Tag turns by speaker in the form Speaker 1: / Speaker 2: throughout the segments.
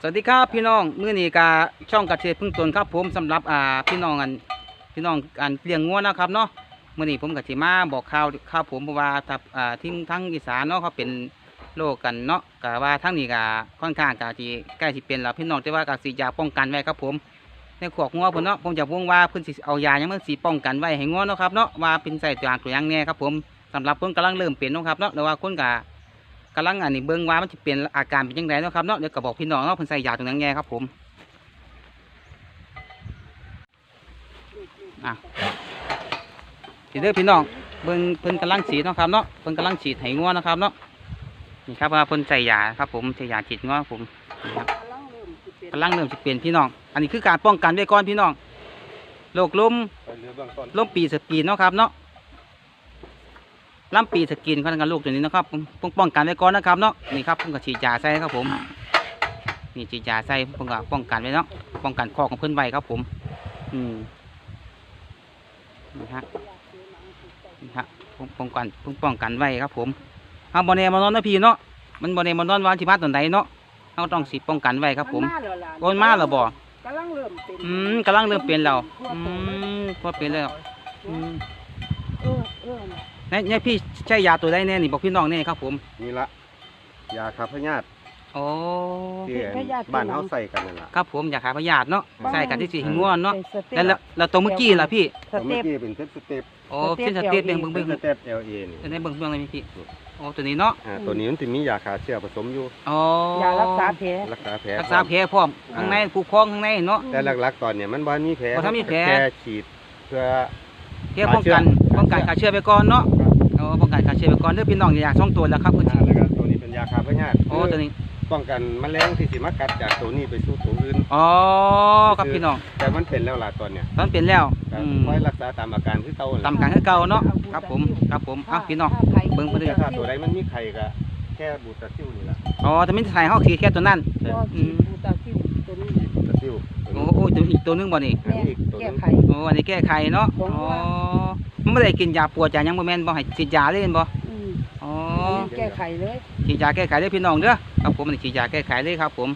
Speaker 1: สวัสดีครับพี่น้องมื้อนี้กาช่องกระเทยพึ่งตนครับผมสำหรับอ่าพี่น้องอันพี่น้องอันเลี้ยงงัวนะครับเนาะมื้อนี้ผมกสิมาบอกข่าวข่าวผมเพราะว่าถ้าอ่าที่ทั้งอีสานเนาะเขาเป็นโรคกันเนาะกะว่าทั้งนี้กะค่อนข้างกะที่ใกล้สิเป็นแล้วพี่น้องแต่ว่ากะสิยาป้องกันไว้ครับผมในขวกงัวเพิ่นเนาะผมจะวงว่าเพิ่นสิเอายายังมันสิป้องกันไว้ให้งัวเนาะครับเนาะว่าเป็นใส่ตัวอย่างตัวอย่างแน่ครับผมสำหรับเพิ่นกำลังเริ่มเป็นเนาะครับเนาะหรือว่าคนกะ กำลังอันนี้เบิ่งว่ามันจะเป็นอาการเป็นยังไงนะครับเนาะเดี๋ยวก็บอกพี่น้องเนาะเพิ่นใส่ยาตรงนั้นแง่ครับผมอะทีเด้อพี่น้องเบิ่งเพิ่นกำลังฉีดนะครับเนาะเพิ่นกำลังฉีดให้งัวเนะครับเนาะนี่ครับว่าเพิ่นใส่ยาครับ ผมใส่ยาฉีดงัวครับผมนี่ครับกำลังเริ่มสิเป็นพี่น้อง อันนี้คือการป้องกันไว้ก่อนพี่น้องโรคลมลมปีสกีนเนาะครับเนาะ ลำปีสกินเขาทำกันลูกตัวนี้นะครับผมป้องป้องกันไว้ก่อนนะครับเนาะนี่ครับผมก็ฉีดยาใส่ครับผมนี่ฉีดยาใส่ผมก็ป้องกันไว้เนาะป้องกันคอของเพื่อนไว้ครับผม อืมนี่ฮะนี่ฮะป้องป้องกันป้องป้องกันไว้ครับ ผมเอาบอเนมานอนนะพี่เนาะมันบอเนมานอนวันที่มาตอนไหนเนาะเราต้องสีป้องกันไว้ครับผม
Speaker 2: นมาแล้วล่ะ
Speaker 1: โอนมาแล้วบ่
Speaker 2: กำลังเริ่มเป็น
Speaker 1: อืมกำลังเริ่มเปลี่ยนแล้วอืมพอเปลี่ยนแล้วอืม
Speaker 2: เออเออ น่ะ
Speaker 1: นี่นี่พี่ใช้ยาตัวได้แน่นี่บอกพี่น้องแน่ครับผม
Speaker 3: นี่ละยาคาพยาธิ
Speaker 1: โอ้
Speaker 3: ที่บ้านเขาใส่กันนั่นแหละ
Speaker 1: ครับผมอยากหาพยาธิเนาะ
Speaker 3: บ้า
Speaker 1: ใส่กันที่สีหิงวเนาะ
Speaker 2: ป็สต็ป
Speaker 1: แล้วแล้วแล้วตัวเมื่อกี้ล่ะพี่
Speaker 2: ส
Speaker 3: แต่เมื่
Speaker 2: เต็
Speaker 3: อ
Speaker 2: ป
Speaker 3: กี้เป็นเทปสเต็ป
Speaker 1: โอ้
Speaker 2: สเต็
Speaker 1: เส้น
Speaker 2: ป
Speaker 1: สเตีย
Speaker 2: LA
Speaker 1: เบิ่งเบิ่ง
Speaker 3: เป็
Speaker 1: เบิ่
Speaker 3: น
Speaker 1: ง
Speaker 3: สเต็ป LA นี่
Speaker 1: จะได้เบิ่งเบิ่งอะไรพี่โอ้ตัวนี้เนาะ
Speaker 3: อ่าตัวนี้มันจะมียาฆ่าเชื้อผสมอยู่
Speaker 1: อ๋อยา
Speaker 2: รักษาแผล
Speaker 3: รักษาแผล
Speaker 1: รักษาแผลพร้อมข้างในผูกพองข้างในเนาะ
Speaker 3: แต่หลักๆตอนเนี้ยมันบ่มีแผล
Speaker 1: บ่ทันมีแผล
Speaker 3: ค่ฉีดเพื่อ
Speaker 1: แค่ป้องกันป้องกันขาเชื้อไปก่อนเนาะโอ้ป้องกันขาเชื้อไปก่อนเด้อพี่น้องอย่าช่องตัวแล้วครับคุณ
Speaker 3: อ่าแล้วก็ตัวนี้เป็นยาคาพยาธิ
Speaker 1: โอ้ตัวนี้
Speaker 3: ป้องกันแมลงที่สิมากัดจากตัวนี้ไปสู่ตัวอื่น
Speaker 1: อ๋อครับพี่น้อง
Speaker 3: แต่มันเป็นแล้วล่ะตอนเนี้ย
Speaker 1: มันเป็นแล้ว
Speaker 3: ก็
Speaker 1: อืม
Speaker 3: คอยรักษาตามอาการที่เก่านั่น
Speaker 1: ตาม
Speaker 3: ล่ะ
Speaker 1: กันคือเก่าเนาะครับผมครับผมเอ้าพี่น้องเบิ่งเพิ่น
Speaker 3: แต่ถ้าตัวใดมันมีไข่ก็แค่บูตาซิลนี่ล่ะ
Speaker 1: อ๋อถ้าไม่ใส่เฮาขีดแค่ตัวนั้น
Speaker 2: ก็ฉีดบูตาซิลตัวนี้
Speaker 3: บูตาซิลตัว
Speaker 1: โอ้
Speaker 3: นี้
Speaker 1: โอ้ตัวอีกตัวหนึงบ่นี่
Speaker 3: อันนี้อีกตัวห
Speaker 2: แก้
Speaker 3: นึง
Speaker 2: ไข
Speaker 1: โอ้อันนี้แก้ไขเนาะ
Speaker 2: ของ
Speaker 1: อ๋อ
Speaker 2: ว่า
Speaker 1: มันไม่ได้กินยาปวดยาหยังบ่แม่นบ่ให้ฉีดยาเลยแม่นบ่
Speaker 2: อืม
Speaker 1: อ๋อ
Speaker 2: อันนี้แก้ไขเลย
Speaker 1: ฉีดยาแก้ไขเด้อพี่น้องเด้อครับผมอันนี้ฉีดยาแก้ไขเลยครับ ผม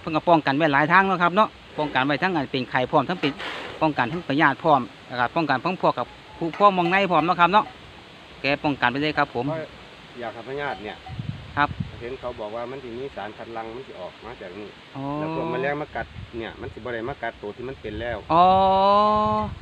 Speaker 1: เพิ่นก็ป้องกันไว้หลายทางเนาะครับเนาะป้องกันไว้ทั้งอันเป็นไข้พร้อมทั้งเป็นป้องกันทั้งพยาธิพร้อมแล้วก็ป้องกันทั้งพวกกับผู้พวกมองในพร้อมเนาะครับเนาะแกป้องกันไปเลยครับ ผม
Speaker 3: เพราะยาขับพยาธิเนี่ย
Speaker 1: ครับ
Speaker 3: เห็นเขาบอกว่ามันจะมีสารคัดหลังมันจะออกมาจากนี่
Speaker 1: อ๋อ
Speaker 3: แล้วพวกแมลงมากัดเนี่ยมันสิบ่ได้มากัดตัวที่มันเป็นแล้ว
Speaker 1: อ๋อ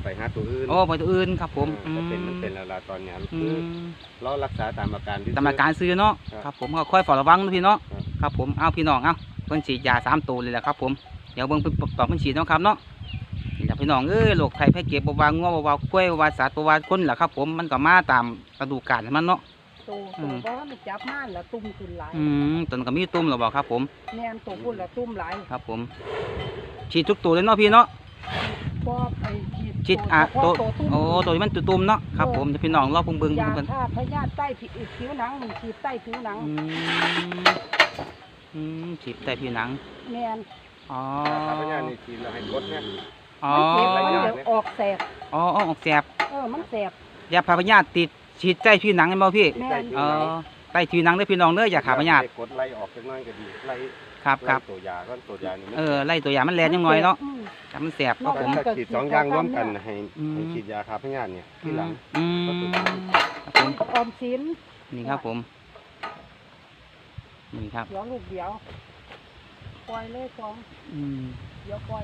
Speaker 3: ไปหาตัวอื่น
Speaker 1: โอ้ไปตัวอื่นครับผม
Speaker 3: อ่าถ้าเป็นมันเป็นแล้วล่ะตอนเนี้ย
Speaker 1: อื
Speaker 3: คือ
Speaker 1: ม
Speaker 3: เรารักษาตามอาการที่
Speaker 1: ตามอาการซื้อเนาะ
Speaker 3: ครับ
Speaker 1: ครับผมก็ค่อยเฝ้าระวังนะพี่เนาะ
Speaker 3: ครับ
Speaker 1: ครับผมเอาพี่น้องเอาเพิ่นฉีดยาสามตัวเลยแหละครับผมเดี๋ยวเบิ่งเพิ่นตอบเพิ่นฉีดเนาะครับเนาะนี่ล่ะพี่น้องเอ้ยโรคไข้ไข้เก็บบ่ว่างัวบ่ว่ากล้วยบ่ว่าสัตว์บ่ว่าคนล่ะครับผมมันก็มาตามฤดูกาลของมันเนาะ
Speaker 2: ตัว
Speaker 1: อื
Speaker 2: ตัว
Speaker 1: ม
Speaker 2: เพราะว่ามันจับม่านแล้วตุ่มขึ้นหลาย
Speaker 1: อืมตอนนก็มีตุ่มแล้วบ่ครับผม
Speaker 2: แน่นตัวพุ่นแล้วตุ่มหลาย
Speaker 1: ครับผม ฉีดทุกตัวเลยเนาะพี่เนาะ
Speaker 2: ก็ไอ้ฉีด
Speaker 1: ฉีดอะ
Speaker 2: ตั
Speaker 1: ตัวว
Speaker 2: ตุ่ม
Speaker 1: โอ้ตัวที่มันตุ่มๆเนาะครับผมเดี๋ยวพี่น้องรอเพิ่งเบิ่ง
Speaker 2: ยา
Speaker 1: เพิ่น
Speaker 2: ฆ่าพยาธิใต้ผิวผิวหนังมันฉีดใต้ผิวหนัง
Speaker 1: อืมอืมฉีดแต่ผิวหนัง
Speaker 2: แน่น
Speaker 1: อ๋อยา
Speaker 3: ขับพยาธินี่ฉีดแล้วให้กดเนี่ย
Speaker 1: อ๋อ
Speaker 2: มันเจ็บมัน
Speaker 3: หลายอย่าง
Speaker 2: เดี๋ยวออกแสบ
Speaker 1: อ๋ออ๋อออกแสบ
Speaker 2: เออมันแสบ
Speaker 1: ยาพาพยาธิติด ฉีดใต้ผิวหนังเห็นบ่พี่
Speaker 2: แม่น
Speaker 1: เออใต้ผิวหนังเด้อพี่น้องเด้ออย่าขาพยาธิ
Speaker 3: กดไล่ออกจักหน้อยก็ดีไล่
Speaker 1: ครับค
Speaker 3: ไล่
Speaker 1: รับ
Speaker 3: ตัวยาก็ตัวยานี่มัน
Speaker 1: เออไล่ตัวอย่างมันแลนยังน้อยเนาะ
Speaker 2: อืม
Speaker 1: ถ้ามันแสบครับผม
Speaker 3: ถ้าฉีดสองอย่างร่วมกันให้
Speaker 1: อืม
Speaker 3: ให้ฉีดยาขับพยาธิเนี่ยที่หลัง
Speaker 1: อืม
Speaker 3: ก็คือ
Speaker 1: ครับผม
Speaker 2: ออมสิน
Speaker 1: นี่ครับผม นี่ครับ
Speaker 2: เดี๋ยวลูกเดียวปล่อยเลยสอง
Speaker 1: อืม
Speaker 2: เดี๋ยวปล่อย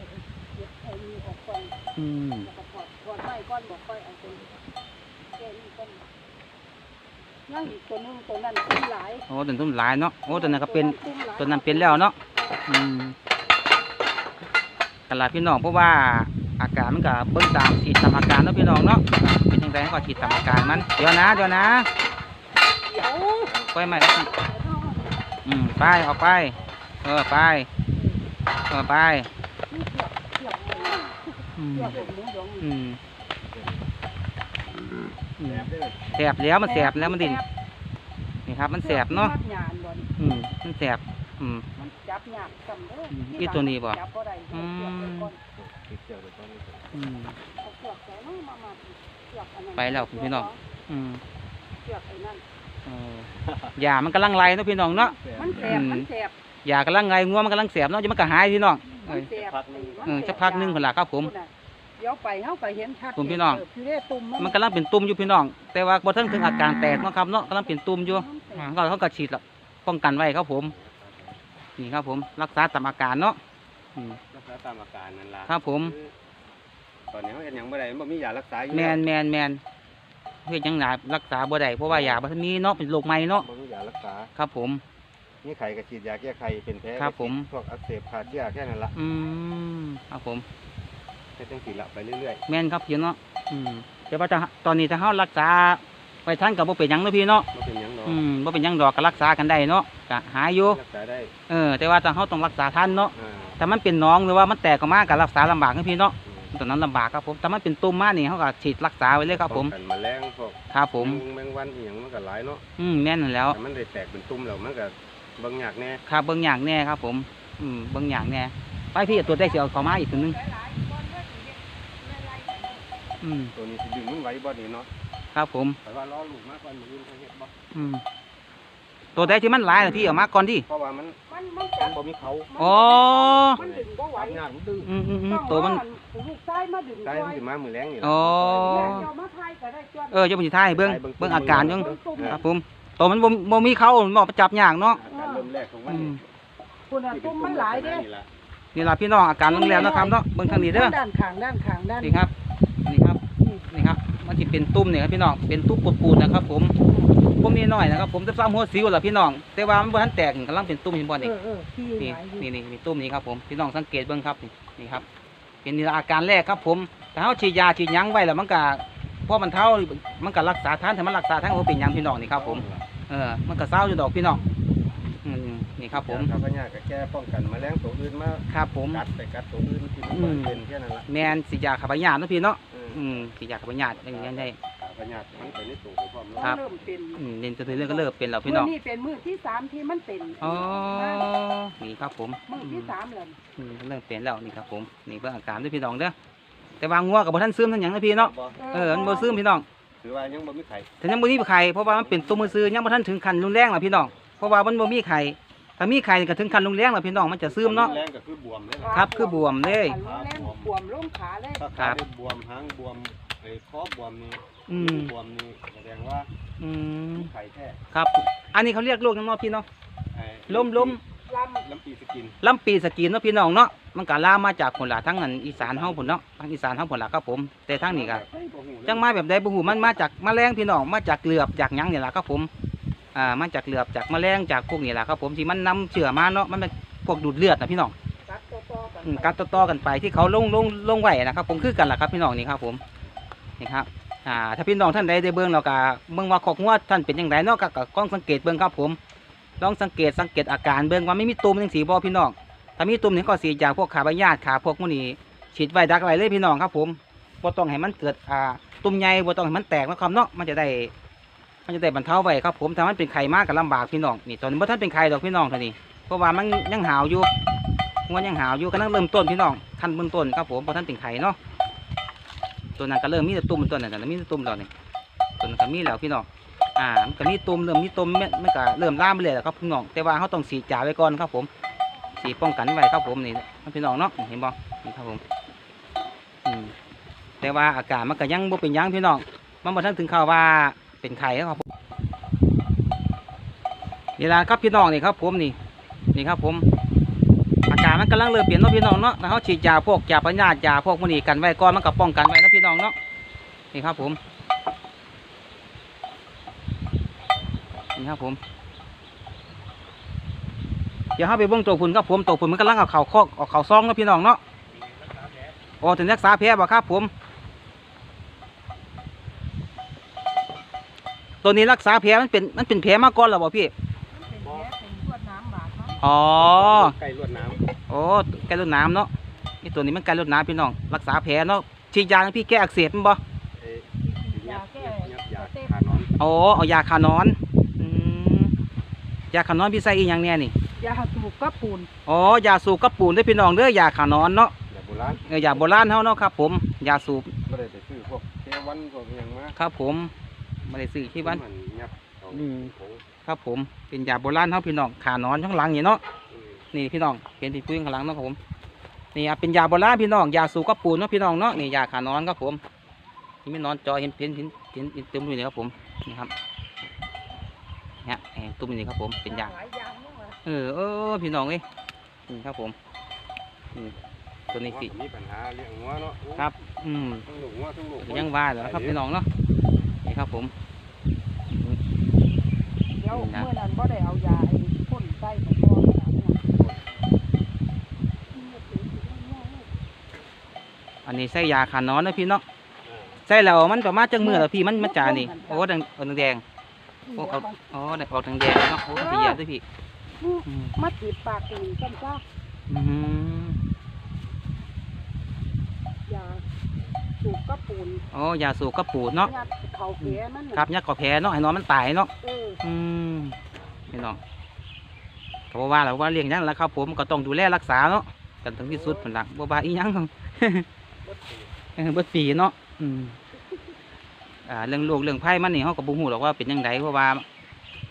Speaker 2: เก็บไอ้นี่ออกก่อน
Speaker 1: อืม
Speaker 2: แล้วก็ถอดก่อนไว้ก่อนบอกค่อยเอาตัวแก้นี่ก่อน ยังอีกตัวหนึงตัวนั้นตุ้มหลาย
Speaker 1: โอ้ตัวนั้นหลายเนาะโอ้ตัวนั้นก็เป็น
Speaker 2: ตุ้มหลาย
Speaker 1: ตัวนั้นเป็นแล้วเนาะอืมกันละพี่น้องเพราะว่าอาการมันก็เบิ่งตามฉีดตามอาการเนาะพี่น้องเนาะเป็นยังไงก็ฉีดตามอาการมันเดี๋ยวนะเดี๋ยวนะ
Speaker 2: เดี๋ยว
Speaker 1: ไปใหม่แล้วสิอืมไปออกไป เออไปเออไป
Speaker 2: เทียบเทียบ
Speaker 1: อืม
Speaker 2: เทียบหมูหยอง
Speaker 1: อืม อืมแสบแล้วมันแสบแล้วมันดิ่นนี่ครับ มันแสบเนาะ
Speaker 2: มัดหยานบ่นี่
Speaker 1: อืมมันแสบอืม
Speaker 2: มันจับหยาบซ้ำเด้อ
Speaker 1: อืม
Speaker 2: ที่
Speaker 1: อีตัวนี้บ่
Speaker 2: จับบ่ได้
Speaker 1: อืม
Speaker 2: เทียบไว้ก่อน
Speaker 1: อืม
Speaker 2: เอาเทียบใส่เนาะมามาเทียบอันนั้น
Speaker 1: ไปแล้วพี่น้อง อืม
Speaker 2: เทียบไอ้นั่น
Speaker 1: เออยามันกำลังไหลเนาะพี่น้องเนาะ
Speaker 2: มันแสบ
Speaker 1: อืม
Speaker 2: มันแสบ
Speaker 1: อยากำลังไงงัวมันกำลังแสบเนาะจะมันก็หายพี่น้องเอ
Speaker 2: มัน
Speaker 1: อ
Speaker 2: เสียบ
Speaker 1: เออสักพักหนึงพุ่นล่ะครับผม
Speaker 2: พุ่นน่ะ เดี๋ยวไปเฮาก็เห็นชัด
Speaker 1: ผมพี่น้อง
Speaker 2: เอยู่ได้ตุ่ม
Speaker 1: มันกำลังเป็นตุ่มอยู่พี่น้อง แต่ว่าบ่ถึงถึงอาการแตกเนาะครับเนาะกำลังเป็นตุ่มอยู่อ่าก็เขาก็ฉีดละป้องกันไว้ครับผม นี่ครับผม รักษาตามอาการเนาะอืม
Speaker 3: รักษาตามอาการนั่นล่ะ
Speaker 1: ครับผม
Speaker 3: ตอนนี้เขาเห็นยังบ่ได้มันบ่มียารักษาอยู่
Speaker 1: แมนแมนแมนเฮ็ดหยังหนารักษาบ่ได้เพราะว่ายาบ่ทันมีเนาะเป็นโรคใหม่เนาะ
Speaker 3: บ่มียารักษา
Speaker 1: ครับ ผม
Speaker 3: นี่ไข้ก็ฉีดยาแก้ไข้เป็นแผล
Speaker 1: ครับผม
Speaker 3: พวกอักเสบขาดเชื้อแค่นั้นล่ะ
Speaker 1: อืมครับผม
Speaker 3: แค่จังสิละไปเรื่อย
Speaker 1: แม่นครับพี่เนาะอืมแต่ว่าถ้าตอนนี้ถ้าเฮารักษาไปทันก็บ่เป็นหยังเนาะพี่เนาะ
Speaker 3: ๆบ่เป็นหยังดอก
Speaker 1: อืมบ่เป็นหยังดอกก็รักษากันได้เนาะก็หายอยู่
Speaker 3: รักษาได้
Speaker 1: เออแต่ว่าถ้าเฮาต้องรักษาทันเนาะ
Speaker 3: อ่า
Speaker 1: ถ้ามันเป็นหน้องหรือว่ามันแตกออกมาก็รักษาลำบากนะพี่เนาะ
Speaker 3: อืม
Speaker 1: ตอนนั้นลำบากครับผมถ้ามันเป็นตุ่มมานี่เฮาก็ฉีดรักษาไว้เลยครับผม
Speaker 3: ป้องกันแมลงพวก
Speaker 1: ครับผม
Speaker 3: แมงวันอีหยังมันก็หลายเนาะ
Speaker 1: อืมแม่นนั่นแหล้ว
Speaker 3: แต่มันได้แตกเป็นตุ่มแล้วมันก็เบิ่งยากแน่
Speaker 1: ครับเบิ่งอย่างแน่ครับผม อืมเบิ่งอย่างแน่ไปพี่เอาตัวได้สิเอาเข้ามาอีกตัวหนึง อืม
Speaker 3: ตัวนี้สิดึงมันไหว้บ่นี่เนาะ
Speaker 1: ครับผม
Speaker 3: แต่ว่ารอลูกมาก่อนมื้ออื่นเขาเฮ็ดบ่
Speaker 1: อืมตัวใดที่มันหลายน่ะพี่เอามาก่อนดิ
Speaker 3: เพราะว่ามัน
Speaker 2: มันมัน
Speaker 3: มั
Speaker 2: จั
Speaker 3: น
Speaker 2: บ
Speaker 3: บ่มีเขา
Speaker 1: อ๋อ
Speaker 2: มันดึงบ่ไหว
Speaker 3: ทำงานมันดื้อ
Speaker 1: อืมอืมอืม
Speaker 2: ต้อง
Speaker 1: ตัวมัน
Speaker 2: รอลูกชายมาดึง
Speaker 3: ได้
Speaker 2: ช่ว
Speaker 3: มัน
Speaker 2: ย
Speaker 3: สิมามื้อแรงนี่ล่ะ
Speaker 1: อ๋อ
Speaker 2: เดี๋ยวมาทายก็ได้จวน
Speaker 1: เออเจ้าพญท้ายเบิ่งเบิ่งอาการยัง
Speaker 2: เบิ่งตุ่ม
Speaker 1: ครับผมตัวมันบ่บ่มีเขามันบ่จับยากเนาะ
Speaker 3: อาการเริ่มแรกของมัน
Speaker 1: อืม
Speaker 2: คุณน่ะตุ่มมันหลายเด้
Speaker 3: นี่ล่ะ
Speaker 1: นี่ล่ะพี่น้องอาการโรงแรมนะครับเนาะเบิ่งทางนี้เด้อ
Speaker 2: ด้านข้างด้านข้างด้าน
Speaker 1: นี่ครับนี่ครับ นี่ครับมันสิเป็นตุ่มนี่ครับพี่น้องเป็นตุ่มปูดๆนะครับ ผมผมนี่น้อยนะครับ ผมจะซ้ำหัวสิวล่ะพี่น้องแต่ว่ามันบ่ทันแตกกำลังเป็นตุ่มเห็นบ่
Speaker 2: เอ
Speaker 1: นี่
Speaker 2: อเออที่
Speaker 1: นี่
Speaker 2: หลายอยู่
Speaker 1: นี่นี่มีตุ่มนี้ครับผมพี่น้องสังเกตเบิ่งครับนี่นี่ครับ เป็นนี่ละอาการแรกครับ ผมแต่เฮาฉีดยาฉีดหยังไว้แล้วมันก็พอมันเท่ามันก็รักษาทันถ้ามันรักษาทันก็บ่เป็นหยังพี่น้องนี่ครับ ผม เออ มันก็เศร้าอยู่ดอกพี่น้องอืมนี่ครับผม
Speaker 3: ครับพญาก็แก้ป้องกันแมลงตัวอื่นมา
Speaker 1: ครับผม
Speaker 3: กัดไปกัดตัวอื่นที่มัน
Speaker 1: อื
Speaker 3: บ่
Speaker 1: ม
Speaker 3: เป็นแค่นั้นล่ะ
Speaker 1: แมนสิยาขับพยาธิเนาะพี่เนาะ
Speaker 3: เออ
Speaker 1: อืมสิยาขับพยาธิอย่างนี้ได้
Speaker 3: พญามันไปในตัวไปพร้อมเนาะ
Speaker 1: ครับ
Speaker 2: เริ่มเป็น
Speaker 1: อืมเรียนจนถึงเรื่องก็เลิกเป็นแล้วพี่น้อง
Speaker 2: มื้นี่เป็นมือที่สามที่มันเป็น
Speaker 1: อ๋อ นี่ครับผม
Speaker 2: มือที่สามแล้ว
Speaker 1: อืมเริ่มเปลี่ยนแล้วนี่ครับผม นี่เบิ่งอาการด้วยพี่น้องเด้อ แต่ว่างัวกับบ่ทันซึมทั้งหยังนะพี่เนาะ
Speaker 3: บ่
Speaker 1: เออมันบ่ซึมพี่น้อง
Speaker 3: ถือว่ายังบ่มีไข่
Speaker 1: แต่ยังบ่มีไข่เพราะว่ามันเป็นตัวมือซื้อยังบ่ทันถึงขั้นรุนแรงล่ะพี่น้อง เพราะว่ามันบ่มีไข่ ถ้ามีไข่ก็ถึงขั้นรุนแรงแล้วพี่น้องมันจะซึมเนาะ
Speaker 3: แรงก็คือบวมเลยล่ะ
Speaker 1: ครับคือบวมเลย
Speaker 2: ขาแรงบวมลงขาเลย
Speaker 3: ถ้า
Speaker 1: ครั
Speaker 3: ขา
Speaker 1: บ
Speaker 3: ได้บวมหางบวมไอ้คอบวมนี่
Speaker 1: อืม
Speaker 3: บวมนี่แสดงว่า
Speaker 1: อืม
Speaker 3: มีไข่แท้
Speaker 1: ครับ อันนี้เขาเรียกโรคหยังเนาะพี่เนาะ
Speaker 3: ไอ้
Speaker 1: ล้มล้ม
Speaker 2: ล
Speaker 3: ลำปีสกิน
Speaker 1: ลำปีสกีนเนาะพี่น้องเนาะมันก็ลามมาจากคนละทั้งนั้นอีสานเฮาพุ่นเนาะทางอีสานเฮาพุ่นล่ะครับผม แต่ทางนี้ก็
Speaker 3: เฮ้ยบ่ฮู้เลย
Speaker 1: จังมาแบบใดบ่ฮู้มันมาจากแมลงพี่น้องมาจากเหลือบจากหยังนี่ล่ะครับผม อ่ามาจากเหลือบจากแมลงจากพวกนี่ล่ะครับ ผมที่มันนำเชื้อมาเนาะมันเป็นพวกดูดเลือดนะพี่น้องำ
Speaker 2: กัดต่อๆกัน
Speaker 1: อืมกัดต่อๆกันไปที่เขาลงลงลงไว้นะครับ ผมคือกันล่ะครับพี่น้องนี่ครับ ผมนี่ครับอ่าถ้าพี่น้องท่านใดได้เบิ่งแล้วก็เบิ่งว่าขอกงัวท่านเป็นจังไดเนาะก็ก็ลองสังเกตเบิ่งครับผม ลองสังเกตสังเกตอาการเบิ่งว่าไม่มีตุ่มจังสีบ่พี่น้องถ้ามีตุ่มนี่ก็สีจากพวกขาใบหญ้าขาพวกพวกนี้ฉีดไว้ดักไว้เลยพี่น้องครับ ผมบ่ต้องให้มันเกิดอ่าตุ่มใหญ่บ่ต้องให้มันแตกนะครับเนาะมันจะได้ มันจะได้บรรเทาไว้ครับผมถ้ามันเป็นไข่มากก็ลำบากพี่น้องนี่ตอนนี้บ่ทันเป็นไข่ดอกพี่น้องท่านี้เพราะว่ามันยังหาวอยู่มันยังหาวอยู่กำลังเริ่มต้นพี่น้องขั้นเบื้องต้นครับผมบ่ทันเป็นไข่เนาะตัวนั้นก็เริ่มมีแต่ตุ่มตัวนั้นก็มีแต่ตุ่มแล้วนี่ตัวนั้นก็มีแล้วพี่น้องอ่ามันก็มีตุ่มเริ่มมีตุ่มมันมันก็เริ่มล่ามไปเลยแล้วครับพี่น้องแต่ว่าเขาต้องสีจ่าไว้ก่อนครับผมสีป้องกันไว้ครับผมนี่พี่น้องเนาะเห็นบ่นี่ครับผมอืมแต่ว่าอาการมันก็ยังบ่เป็นยังพี่น้องมันบ่ทันถึงข่าวว่า เป็นไข่ครับผมนี่ละครับพี่น้องนี่ครับ ผมนี่นี่ครับ ผม อาการมันกำลังเริ่มเปลี่ยนเนาะพี่น้องเนาะแต่เขาฉีดยาพวกยาพยาธิยาพวกมันนี่กันไว้ก่อนมันก็ป้องกันไว้นะพี่น้องเนาะนี่ครับ ผมนี่ครับผมเดี๋ยวเราไปเบิ่งตัวผุนครับผมตัวผุนมันกำลังเอาเข่าคอกเอาเข่าซองนะพี่น้องเนาะโอ้ถึงรักษาแผลบ่ครับผม ตัวนี้รักษาแผลมันเป็นมันเป็นแผลมาก่อนหรอบ่พี่
Speaker 2: เป็นแผลเป็นลวดน้ำบาดเนาะ
Speaker 1: อ๋อ
Speaker 3: ไก่ลวดน้
Speaker 1: โอ้ไก่ลดน้ำเนาะนี่ตัวนี้มันไก่ลดน้ำพี่น้องรักษาแผลเนาะฉีดยาให้พี่แก้อักเสบมันบ่ำ
Speaker 3: เอ้ย
Speaker 2: ยาแก้
Speaker 3: ยับยา
Speaker 2: เต้น
Speaker 3: ขานอน
Speaker 1: โอ้เอายาคานอนอืมยาคานอนพี่ใส่อีหยังแน่นี่
Speaker 2: ยาสูบกับปูน
Speaker 1: อ๋อยาสูบกับปูนเด้อพี่น้องเด้อยาคานอนเนาะ
Speaker 3: แบบโบราณ
Speaker 1: เออยาโบราณเฮาเนาะครับ ผมยาสูบ
Speaker 3: ไม่ได้ไปซื้อพวกเทวันพวกอหย่างมา
Speaker 1: ครับผม ไม่ได้ซื้อที่บ้าน
Speaker 3: มันยับเอา
Speaker 1: อืม
Speaker 3: ผง
Speaker 1: ครับผมเป็นยาโบราณเฮาพี่น้องขานอนข้างหลังนี่เนาะ
Speaker 3: อืม
Speaker 1: นี่พี่น้องเป็นที่พื้นข้างหลังเนาะครับผมนี่อะเป็นยาโบราณพี่น้องยาสูบกระปูนเนาะพี่น้องเนาะนี่ยาขานอนครับผมนี่ไม่นอนจอเห็นเห็นเห็นเห็นเห็นเต็มอยู่นี่ครับผมนี่ครับเนี่ยแหงตุ้มนี่ครับผมเป็นยา
Speaker 2: หลายอย่างเนาะว่ะ
Speaker 1: เออเออพี่น้องเอ้ยนี่ครับผมนี่ตัวนี้สิ
Speaker 3: มีปัญหาเรื่องงัวเนาะ
Speaker 1: ครับ อืม
Speaker 3: ทั้งลูกงัวทั้งลูก
Speaker 1: ก็ยังว่าแล้วครับพี่น้องเนาะนี่ ครับผม
Speaker 2: เดี๋ยว
Speaker 1: นี่นะ
Speaker 2: เมื่อนั้นบ่ได้เอายาไอ้พ่นใส่ของพ่อขนาดนั้น
Speaker 1: อันนี้ใส่ยาขานอนนะพี่เนาะ
Speaker 3: อ่า
Speaker 1: ใส่แล้วมันประมาณจังมือแล้วพี่มันมันจานี่โอ้แดงเอาแดงโอ้เขาอ๋อแดงออกแดงแดงเนาะโอ้ดีอะด้วยพี่อืม
Speaker 2: มาจีบปากอีกจังจ้า
Speaker 1: อืม
Speaker 2: ยา สูบกระปูน
Speaker 1: อ๋อยาสูบกระปูดเนาะ
Speaker 2: ยัดเข่าแผลมันน่ะ
Speaker 1: ครับยักษ์กอแพ้เนาะให้นอนมันตายเนาะ
Speaker 2: เออ
Speaker 1: อืมพี่น้องก็บ่ว่าแล้วว่าเลี้ยงหยังแล้วครับผมก็ต้องดูแลรักษาเนาะกันถึงที่สุดผลลักบ่ว่าอีหยังเออเบิดปีเนาะอืมอ่าเรื่องโรคเรื่องไข้มันนี่เขาก็บ่ฮู้หรอกว่าเป็นยังไงเพราะว่า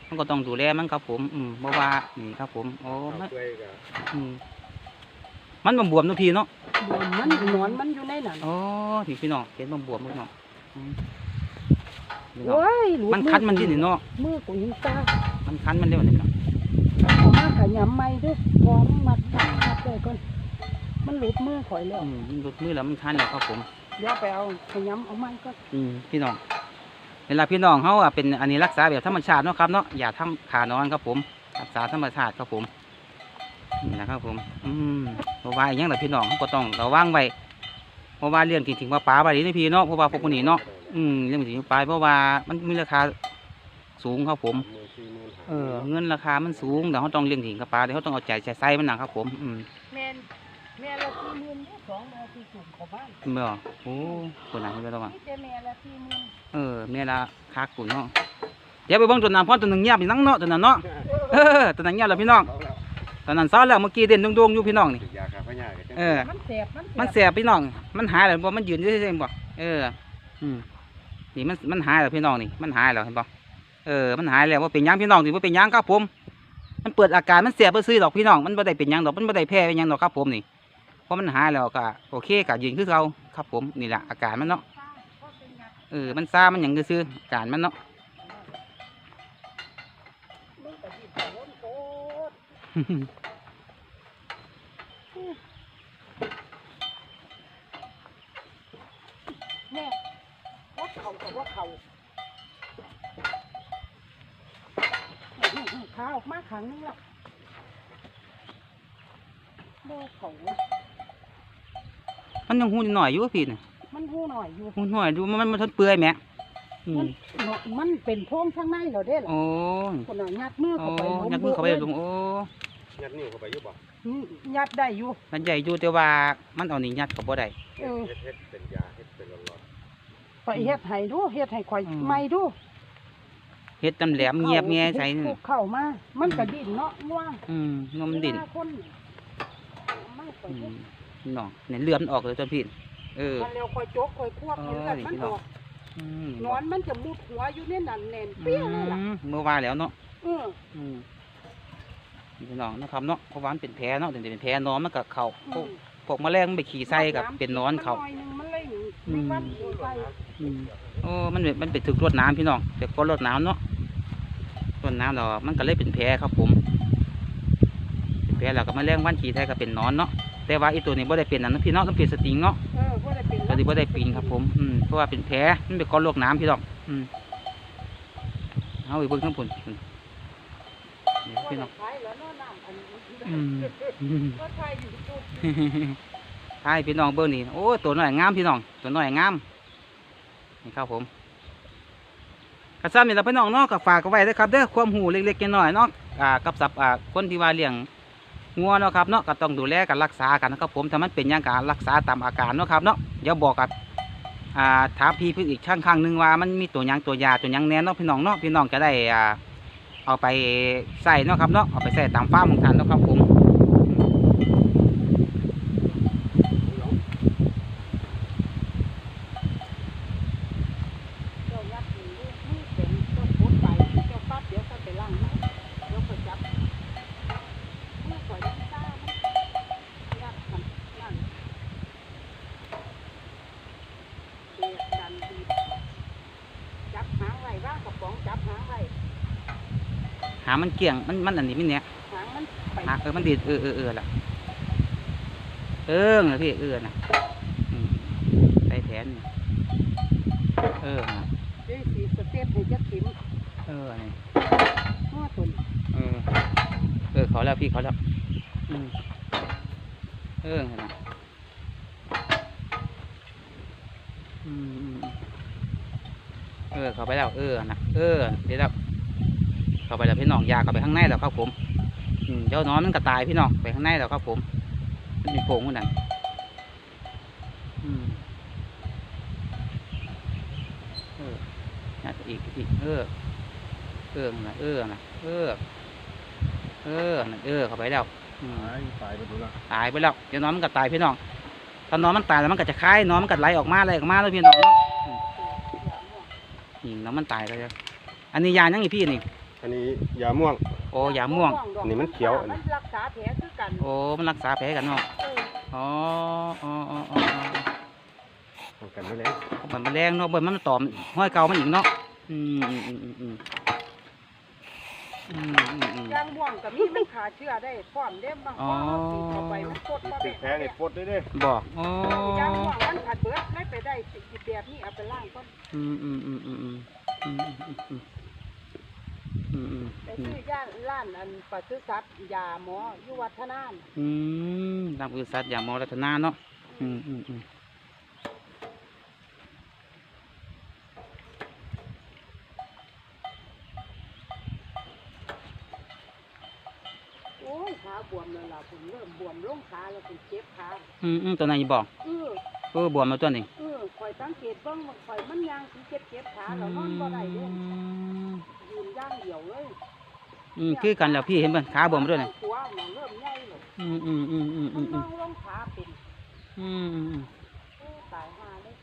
Speaker 1: มันก็ต้องดูแลมันครับผม อืมบ่ว่านี่ครับผมโอ้
Speaker 3: เอา
Speaker 1: มัน
Speaker 3: เปื่อยก็
Speaker 1: อืม มันบ่บวมเนาะพี่เนาะ
Speaker 2: บวมมันหนอนมันอยู่ในนั้น
Speaker 1: อ๋อพี่พี่น้องเห็นบ่บวมพี่น้องอืมพี่น้อง
Speaker 2: โอ้ยหลุด
Speaker 1: มันคันมันดินี่เนาะ
Speaker 2: มือกูยิงตา
Speaker 1: มันคันมันเด้อนี่พี่น้อง
Speaker 2: เอามาขยำไม่ด้วยพร้อมมัดมัดมัดเลยก่อนมันหลุดมือข่อยแล้ว
Speaker 1: อืมมันหลุดมือแล้วมันคันแล้วครับผม
Speaker 2: เดี๋ยวไปเอาขยำเอาไม้ก็
Speaker 1: อืมพี่น้องเวลาพี่น้องเขาอะเป็นอันนี้รักษาแบบธรรมชาติเนาะครับเนาะอย่าทำขานอนครับผม รักษาธรรมชาติครับผม นี่นะครับผม อืมเพราะว่าอหย่างแต่พี่น้องเขาก็ต้องระวังไว้เพราะว่าเรื่องจริงๆว่าปลาไปนี่พี่เนาะเพราะว่าพวกคนนี้เนาะอืมเรื่องจริงๆปลาเพราะว่ามันมีราคาสูงครับผม
Speaker 3: มือสี่มือห้า
Speaker 1: เออ เงินราคามันสูงแต่เขาต้องเลี้ยงถึงกับปลาเดี๋ยวเขาต้องเอาใจใส่ไส้มันนะครับผม อืม
Speaker 2: แม่นแม่ละสี่หมื่นเนี่ยสองแม่ที่สูงเขาบ้าน
Speaker 1: เมื่อโอ้คนไหนไม่ต้องว่า
Speaker 2: นี่แต่แม่ละสี่หมื่น
Speaker 1: เออเมียละคักกุ่นเนาะเดี๋ยวไปเบิ่งตัวนั้นเพราะตัวหนึ่งเงียบอยู่นั่งเนาะตัวนั้นเนาะเออตัวนั้นเงียบแล้วพี่น้อง
Speaker 3: เอาแล้ว
Speaker 1: ตอนนั้นเศร้าแล้วเมื่อกี้เด่นดวงๆอยู่พี่น้องนี่
Speaker 3: ติดยาคาพยาก็จัง
Speaker 1: เออ
Speaker 2: มันแสบมัน
Speaker 1: มันแสบพี่น้อง มันหายแล้วบ่มันยืนอยู่เฉยๆบ่เออ อืมนี่มันมันหายแล้วพี่น้องนี่ มันหายแล้วเห็นบ่เออ มันหายแล้วว่าเป็นหยังพี่น้องนี่ว่าเป็นหยังครับผม มันเปิดอาการมันแสบซื่อๆดอกพี่น้อง มันบ่ได้เป็นหยังดอก มันบ่ได้แพ้เป็นหยังดอกครับผมนี่ เพราะมันหายแล้วก็โอเคก็ยืนคือเราครับผมนี่แหละอาการมันเนาะ เออ มันซ่ามันหยังซื่อๆอาการมันเนาะ
Speaker 2: มันก็สิโดนโคตร แม่ว่าเขากับว่าเขาข้าออกมาขังนึงละโบเขา
Speaker 1: มันยังหูหน่อยอยู่ว่าพี่น่ะ
Speaker 2: มันหูหน่อยอยู่
Speaker 1: หูหน่อยดูมันมันมันทนเปื่อยแมอื
Speaker 2: มันเป็นโพรงข้างในเหรอเด้ล่ะ
Speaker 1: โอ้
Speaker 2: คนน่ะยัดมือเข้าไป
Speaker 1: ยัดมือเข้าไปลงโอ้
Speaker 3: ยัดนิ้วเข้าไปอยู่บ่
Speaker 2: อืมยัดได้อยู่
Speaker 1: มันใหญ่อยู่แต่ว่ามันเอานี่ยัดเข้าบ่ได้
Speaker 2: เออ
Speaker 3: เฮ็ดเฮ็ดเป็นยาเฮ็ดเป็นหลอด
Speaker 2: ไปเฮ็ดให้ดูเฮ็ดให้ข่อย
Speaker 1: อืม
Speaker 2: ไม่ดู
Speaker 1: เฮ็ดตำแหลมเงียบแงใส่
Speaker 2: พ
Speaker 1: นี่
Speaker 2: วกเข้ามา มันก็ดิ้นเนาะว่า
Speaker 1: อืมงมนดิน
Speaker 2: เวลาคนไม่ข่อย
Speaker 1: อื
Speaker 2: เฮ็ด
Speaker 1: มเนาะเนี่ยเลือดมันออกเลยจนพี่เออ
Speaker 2: มันเร็วข่อยโจกข่อยควบ
Speaker 1: เอ
Speaker 2: เลื
Speaker 1: อ
Speaker 2: อด
Speaker 1: นี่
Speaker 2: มัน
Speaker 1: พี่
Speaker 2: อ
Speaker 1: น้อง
Speaker 2: อก
Speaker 1: อืม
Speaker 2: นอนมันจะมุดหัวอยู่ในนั้นแน่นเปี้ยเลยล่ะ
Speaker 1: อืมเมื่อวานแล้วเนาะ
Speaker 2: เออ
Speaker 1: อืมนี่ พี่น้องนะครับเนาะเพราะว่ามันเป็นแผลเนาะถึงจะเป็นแผลนอนมันก็เข่าพวกพวกแมลงมันไปขี่ไส้กับเป็นนอนเข่า
Speaker 2: มัหอยหนึ่งมันเลย
Speaker 1: อืม
Speaker 2: มันวันอยู่ไป
Speaker 1: อืมโอ้มันเป็นมันเป็นถึกรวดน้ำพี่น้องแต่ก็รวดน้ำเนาะรวดน้ำเรามันก็เลยเป็นแผลครับผมเป็นแผลแล้วก็แมลงวันขี่ไส้ก็เป็นนอนเนาะแต่ว่าอีตัวนี้บ่ได้เป็นอันนั้นพี่น้องต้องเป็นสติงเนาะ
Speaker 2: เออบ่ได้เป็น
Speaker 1: ปฏิบัติได้ปีนครับผมอืมเพราะว่าเป็นแผลมันเป็นก้อนโรคน้ำพี่ดอกอืมเอาไปเบิ่งข้างบนอืมนี่
Speaker 2: บ่
Speaker 1: พี่น้
Speaker 2: ได้
Speaker 1: อง
Speaker 2: ขายแล้วเนาะน้ำอันนี้
Speaker 1: อืมอืม
Speaker 2: ก็ขายอยู่จุด
Speaker 1: ใช่พี่น้องเบิ่งนี่โอ้ยตัวน้อยงามพี่น้องตัวน้อยงามนี่ครับผมกระซ้ำนี่เราพี่น้องเนาะก็ฝากเอาไว้ด้วยครับเด้อความหูเล็กๆน้อยๆเนาะอ่ากับสับอ่าคนที่ว่าเลี้ยงงัวเนาะครับเนาะก็ต้องดูแลกันรักษากันนะครับผมถ้ามันเป็นอย่างการรักษาตามอาการเนาะครับเนาะเดี๋ยวบอกกับอ่าถามพี่เพิ่นอีกข้างข้างๆหนึงว่ามันมีตัวหยังตัวยาตัวหยังแน่เนาะพี่น้องเนาะพี่น้องจะได้อ่า เอาไปใส่เนาะครับเนาะเอาไปใส่ตามฟ้ามของท่านเนาะครับผม
Speaker 2: เจ้ายัดอยู่มือเป็นต้นพุทธไปเจ้าปั๊บเดี๋ยวก็ไปล้างนะเดี๋ยวก็จับมือข่อยนี่ใส่
Speaker 1: หามันเกี่ยงมันมันอันนี้มันเนี้ย
Speaker 2: หางมันไป
Speaker 1: หาเออมันดีดเออเออเออล่ะเออนะพี่เออนะอืมใส่แผนนี่เออน่ะ
Speaker 2: ด้วยสีสเต็ปให้จักเข็ม
Speaker 1: เออนี่
Speaker 2: หัวตุน
Speaker 1: เออเออเขาแล้วพี่เขาแล้วอืมเออนั่นน่ะอืมอืมอืมเออเข้าไปแล้วเออนะเออเดี๋ยวแล้ว เข้าไปแล้วพี่น้องอยากเข้าไปข้างในแล้วครับผมอืมเจ้านอนมันก็ตายพี่น้องไปข้างในแล้วครับผมมันมีโพรงคนนั้นอืมเออน่าจะอีกอีกเออ เออนั่นน่ะเออนะเออ เออนั่นเออเข้าไปแล้วอืม
Speaker 3: ตายตายไปดูละ
Speaker 1: ตายไปแล้วเดี๋ยวนอนมันก็ตายพี่น้องตอนนอนมันตายแล้วมันก็จะคายนอนมันก็ไหลออกมาไหลออกมาแล้วพี่น้องเนาะอืมนี่น้องมันตายแล้วจ้ะอันนี้ยายังอีพี่นี่
Speaker 3: อันนี้ยาม่วง
Speaker 1: โอ้ยาม่วง
Speaker 3: อันนี้มันเขียวอันนี้
Speaker 2: มันรักษาแผลคือกัน
Speaker 1: โอ้ มันรักษาแผลกันเนาะ
Speaker 2: เออ
Speaker 1: อ๋ออ๋ออ๋ออ๋ออ๋อ
Speaker 3: ป้องกันไม่แล้ว
Speaker 1: มันมาแรงเนาะเบิ่มันมาตอมห้อยเก่ามันอีกเนาะอืมอืมอืมอืมอืมอืมอืมอืม
Speaker 2: ยางม่วงก็มีมันขาเชื้อได้พร้อมเด้บางข้อเอาติดเข้าไปมันกดบ่
Speaker 3: ติ
Speaker 2: ได้
Speaker 3: ดแผลนี่ปวดได้เด้
Speaker 1: บอกอ๋อยา
Speaker 2: งม่วงมันขาดเบิดได้ไปได้สิแบบนี้เอาไปล้างก่อน
Speaker 1: อืมอืมอืมอืมอืมอืมอืมอืม อืมอืม
Speaker 2: ไป
Speaker 1: อืม
Speaker 2: ซื้อย่านร้านอันปศุสัตว์ยาหมออยู่วัฒนาน
Speaker 1: อืมตามบริษัทอย่างมอรัตนาเนาะอืมอืมอืม
Speaker 2: โอ้ยขา บวมแล้วล่ะผมเริ่มบวมลงขาแล้วผมเจ็บขา
Speaker 1: อืมอืมตัวไหนบอก
Speaker 2: เออ
Speaker 1: เออบวมมาตัวนี้
Speaker 2: เออข่อยสังเกตเบิ่งว่าข่อยมันยังสิเจ็บเจ็บขาแล้วนอนบ่ได้เด้
Speaker 1: อืม
Speaker 2: ยืนอย่างเดียวเลย
Speaker 1: อืมคือกันแล้วพี่เห็นป่ะขาบวมมาด้วยนี่
Speaker 2: หัวหนองเริ่มใหญ่เลย
Speaker 1: อืมอืมอืมอืม
Speaker 2: มั
Speaker 1: อื
Speaker 2: น
Speaker 1: ม
Speaker 2: ม
Speaker 1: อื
Speaker 2: อ
Speaker 1: ม
Speaker 2: งลงขาเป็น
Speaker 1: อืมอืมอืม
Speaker 2: โอ้ตายห่าเลย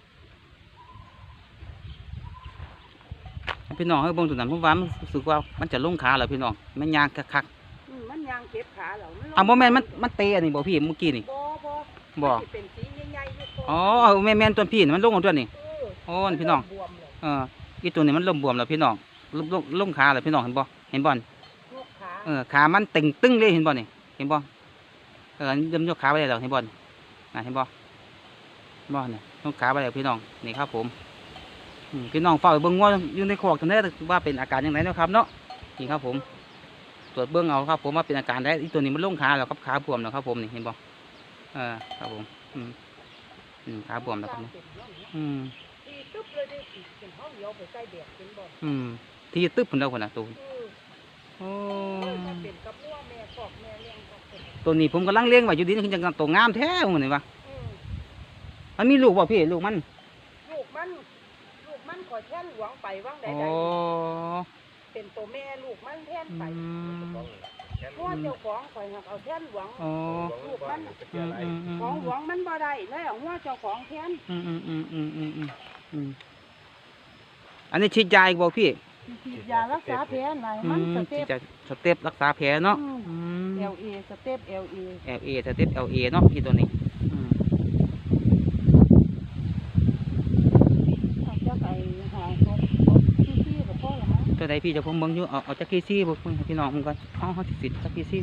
Speaker 1: พี่น้องให้เบิ่งตัวนั้นผมว่ามันรู้สึกว่ามันจะลงขาแล้วพี่น้องมันยางคัก
Speaker 2: อืมมันยังเจ็บขาแล้วมันล
Speaker 1: ๆ
Speaker 2: ง
Speaker 1: อะบ่แม่นมันมันเตะอันนี้บ่พี่เมื่อกี้นี่
Speaker 2: บ่บ่
Speaker 1: บ่
Speaker 2: มันสิเป็นสีใหญ่ๆอยู่ตัว
Speaker 1: อ๋อเอาแม่นแม่นตัวพี่นี่มันลงของตัวนี่
Speaker 2: เออ
Speaker 1: โอ้นี่พี่น้อง
Speaker 2: บวมเลย
Speaker 1: เอออีตัวนี้มันเริ่มบวมแล้วพี่น้องลงลงลงขาแล้วพี่น้องเห็นบ่เห็นบ่
Speaker 2: ลูกขา
Speaker 1: เออขามันเต่งตึ้งเลยเห็นบ่นี่เห็นบ่เออเริ่มยกขาไปได้แล้วเห็นบ่นี่น่ะเห็นบ่บ่เนี่ยยกขาไปแล้วพี่น้องนี่ครับผมอืมพี่น้องเฝ้าเบิ่งว่าอยู่ในคอกจังได๋ว่าเป็นอาการจังไดเนาะครับเนาะนี่ครับผม ตรวจเบิ่งเอาครับ ผมว่าเป็นอาการได้อีตัวนี้มันลงขาแล้วครับขาบวมแล้วครับ ผมนี่เห็นบ่เออครับผม อืมอืมขาบวมแล้วครับนี่อืม
Speaker 2: ตีตึ๊บเลยดิเป็นห้องเดียวไปใส่แดดเป็นบ่
Speaker 1: อืมที่ตึ๊บพุ่นแล้วพุ่นน่ะตัว
Speaker 2: เออ
Speaker 1: โอ้
Speaker 2: โอ้ยมันเป็นกับวัวแม่กอกแม่เลี้ยงกอกเป็น
Speaker 1: ตัวนี้ผมกำลังเลี้ยงไว้อยู่ดีนี่คือจังตัวงามแท้หมื้อนี่วะ
Speaker 2: อืม
Speaker 1: มันมีลูกบ่พี่ลูกมัน
Speaker 2: ลูกมัน ลูกมันขอแท่นหลวงไปว่างใด
Speaker 1: โอ้
Speaker 2: ๆ เป็นตัวแม่ลูกมันแท่น
Speaker 1: อื
Speaker 2: ไป
Speaker 1: ม
Speaker 2: เพราะว่าเจ้าของข่อยหักเอาแท่นหลวง
Speaker 1: โอ้
Speaker 2: ลูกมัน
Speaker 1: อืมอืมอืม
Speaker 2: ของหลวงมันบ่ได้เลยเอาหัวเจ้าของแท่น
Speaker 1: อืมอืมอืมอืมอืมอืมอืมอันนี้ฉีดยาอีกบ่พี่
Speaker 2: ฉีดยารักษาแผลหน่อย
Speaker 1: อื
Speaker 2: มัน
Speaker 1: ม
Speaker 2: ส
Speaker 1: ฉี
Speaker 2: เต็
Speaker 1: ด
Speaker 2: ป
Speaker 1: ยาสเต็ปรักษาแผลเนาะ
Speaker 2: อืม
Speaker 1: อืม
Speaker 2: LA สเต็ป LA
Speaker 1: LA สเต็ป LA เนาะพี่ตัวนี้อืม
Speaker 2: เอาเจ้าไปหาพวกที่ๆกับพ่อละมั้ง
Speaker 1: ตัวใดพี่จะผมเบิ่งอยู่เอาเอาจักกี้ซี่บ่เพิ่นให้พี่น้องผมก่อนเอาเฮาสิสิจักกี้ซี่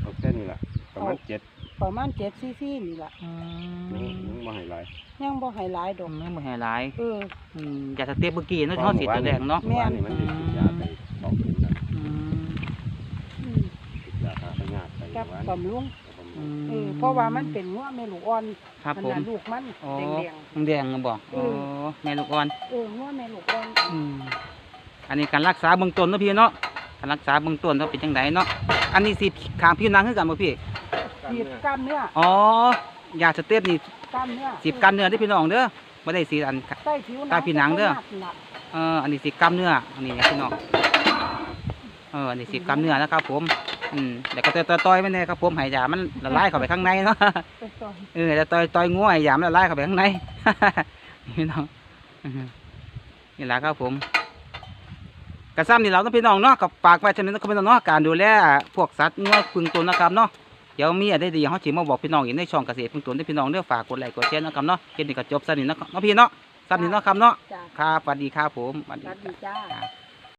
Speaker 3: เอาแค่นี้ล่ะประมาณเจ็ด
Speaker 2: ประมาณ7ซีซีนี่ล่ะ
Speaker 1: อื
Speaker 3: ยัง
Speaker 1: ม
Speaker 3: ยังบ่ให้หลาย
Speaker 2: ยังบ่ให้หลายด
Speaker 1: ด
Speaker 2: อก
Speaker 1: มไม่บ่ให้หลาย
Speaker 2: เออ
Speaker 1: อืมยาสเต็ปเมื่อกี้เนาะเฮาสิตัวแดงเนาะ
Speaker 2: แม่น
Speaker 3: นี่มันได้ฉีดยาไปสองคืนแล้ว
Speaker 1: อืม
Speaker 2: อืม
Speaker 3: ฉีดยาฆ่าพยาธิไป
Speaker 2: กับ
Speaker 3: วัน
Speaker 2: บำรุง
Speaker 1: อืม
Speaker 2: เออเพราะว่ามันเป็นงัวแม่ลูกอ่อน
Speaker 1: ครับ
Speaker 2: มัน
Speaker 1: ผม
Speaker 2: น่ะลูกมัน
Speaker 1: อ๋อ
Speaker 2: แดง
Speaker 1: มันแดงอะบอก
Speaker 2: เอ
Speaker 1: อ๋อ
Speaker 2: อ
Speaker 1: แม่ลูกอ่อน
Speaker 2: ๆเอองัวแม่ลูกอ่อน
Speaker 1: อืม อันนี้การรักษาเบื้องต้นเนาะพี่เนาะการรักษาเบื้องต้นเนาะเป็นจังไดเนาะอันนี้สิขางพี่นางคือกันบ่พี่
Speaker 2: ฉีดกล้ามเนื้อ
Speaker 1: อ๋อยาสเต็ปนี่
Speaker 2: กล้ามเนื้อ
Speaker 1: สิบกันเนื้อที่พี่น้องเด้อบ่ได้สิอัน
Speaker 2: ใต้ผิว
Speaker 1: ใต้ผิวหนังเด้อ
Speaker 2: หนัก
Speaker 1: เอออันนี้สิกล้ามเนื้ออันนี้นะพี่น้องเอออันนี้สิกล้ามเนื้อนะครับ ผมอืมแล้วก็ต่อยๆไว้แน่ครับผมให้ยามันละลายเข้าไปข้างในเนาะ
Speaker 2: ๆเป็นต้น
Speaker 1: เออแล้วต่อยต่อยงัวให้ยามละลายเข้าไปข้างในพี่น้องอื้อหือนี่แหละครับผม กระซ้ำนี่เราต้องพี่น้องเนาะกับฝากไว้ชนิดนะครับพี่น้องเนาะการดูแลพวกสัตว์งัวพึงตนนะครับเนาะเดี๋ยวมีอะไรดีเขาจิมาบอกพี่น้องอีกในช่องเกษตรพึงตนได้พี่น้องเด้อฝากกดไลค์กดแชร์นะครับเนาะเก็บนี่ก็จบสนิทนาะเนาะพี่เนาะซ้ำนี่เนาะครับเนาะ
Speaker 2: จ้า
Speaker 1: ครับสวัสดีครับผมสวัส
Speaker 2: ส
Speaker 1: ดี
Speaker 2: วัส
Speaker 1: ครั
Speaker 2: ดี
Speaker 1: บ
Speaker 2: จ้า
Speaker 1: ครับ